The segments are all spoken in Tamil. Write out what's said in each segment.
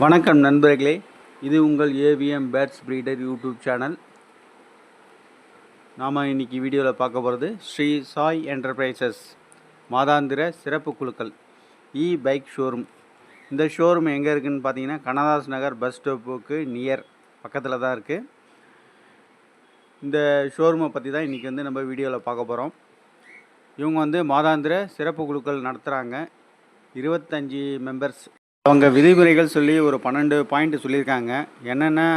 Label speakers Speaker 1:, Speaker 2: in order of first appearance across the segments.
Speaker 1: வணக்கம் நண்பர்களே. இது உங்கள் AVM pets breeder YouTube channel நாம் இன்னைக்கு வீடியோவில் பார்க்க போகிறது ஸ்ரீ சாய் என்டர்பிரைசஸ் மாதாந்திர சிறப்பு குழுக்கள் இ பைக் ஷோரூம் இந்த ஷோரூம் எங்கே இருக்குதுன்னு பார்த்தீங்கன்னா கனதாஸ் நகர் பஸ் ஸ்டாப்புக்கு நியர் பக்கத்தில் தான் இருக்குது இந்த ஷோரூமை பற்றி தான் இன்றைக்கி வந்து நம்ம வீடியோவில் பார்க்க போகிறோம் இவங்க வந்து மாதாந்திர சிறப்பு குழுக்கள் நடத்துகிறாங்க இருபத்தஞ்சி மெம்பர்ஸ் அவங்க விதிமுறைகள் சொல்லி ஒரு பன்னெண்டு பாயிண்ட் சொல்லியிருக்காங்க. என்னென்னா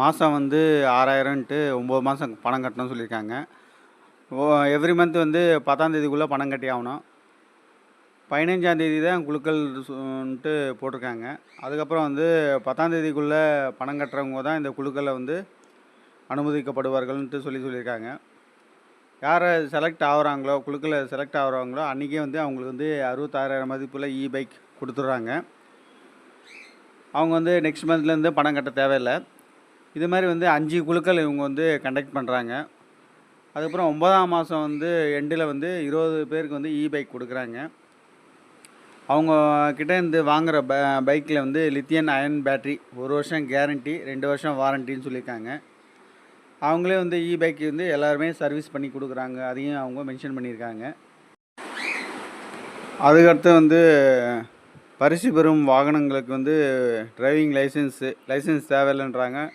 Speaker 1: மாதம் வந்து ஆறாயிரம்ன்ட்டு ஒம்பது மாதம் பணம் கட்டணும்னு சொல்லியிருக்காங்க. ஓ எவ்ரி மந்த் வந்து பத்தாந்தேதிக்குள்ளே பணம் கட்டி ஆகணும். பதினஞ்சாந்தேதி தான் குழுக்கள்ன்ட்டு போட்டிருக்காங்க. அதுக்கப்புறம் வந்து பத்தாந்தேதிக்குள்ளே பணம் கட்டுறவங்க தான் இந்த குழுக்களில் வந்து அனுமதிக்கப்படுவார்கள்ன்ட்டு சொல்லி சொல்லியிருக்காங்க. யாரை செலக்ட் ஆகுறாங்களோ குழுக்களில் செலக்ட் ஆகுறாங்களோ அன்றைக்கே வந்து அவங்களுக்கு வந்து அறுபத்தாறாயிரம் மதிப்பில் இ பைக் கொடுத்துட்றாங்க. அவங்க வந்து நெக்ஸ்ட் மந்த்லேருந்து பணம் கட்ட தேவையில்லை. இது மாதிரி வந்து அஞ்சு குழுக்கள் இவங்க வந்து கண்டக்ட் பண்ணுறாங்க அதுக்கப்புறம் ஒன்பதாம் மாதம் வந்து எண்டில் வந்து இருபது பேருக்கு வந்து இ பைக் கொடுக்குறாங்க. அவங்க கிட்டே இருந்து வாங்குகிற ப பைக்கில் வந்து லித்தியன் அயன் பேட்ரி ஒரு வருஷம் கேரண்டி ரெண்டு வருஷம் வாரண்டின்னு சொல்லியிருக்காங்க. அவங்களே வந்து இ பைக் வந்து எல்லாருமே சர்வீஸ் பண்ணி கொடுக்குறாங்க. அதையும் அவங்க மென்ஷன் பண்ணியிருக்காங்க. அதுக்கடுத்து வந்து பரிசு பெறும் வாகனங்களுக்கு வந்து டிரைவிங் லைசன்ஸு லைசன்ஸ் தேவையில்லைன்றாங்க.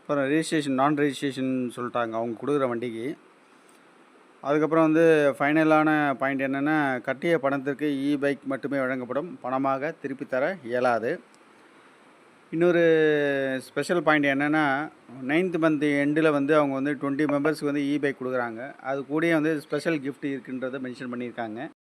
Speaker 1: அப்புறம் ரிஜிஸ்ட்ரேஷன் நான் ரெஜிஸ்ட்ரேஷன் சொல்லிட்டாங்க. அவங்க கொடுக்குற வண்டிக்கு. அதுக்கப்புறம் வந்து ஃபைனலான பாயிண்ட் என்னென்னா கட்டிய பணத்திற்கு இ பைக் மட்டுமே வழங்கப்படும். பணமாக திருப்பி தர இயலாது. இன்னொரு ஸ்பெஷல் பாயிண்ட் என்னென்னா நைன்த் மந்த் எண்டில் வந்து அவங்க வந்து டுவெண்ட்டி மெம்பர்ஸ்க்கு வந்து இ பைக் கொடுக்குறாங்க. அது கூடயே வந்து ஸ்பெஷல் கிஃப்ட் இருக்குன்றதை மென்ஷன் பண்ணியிருக்காங்க.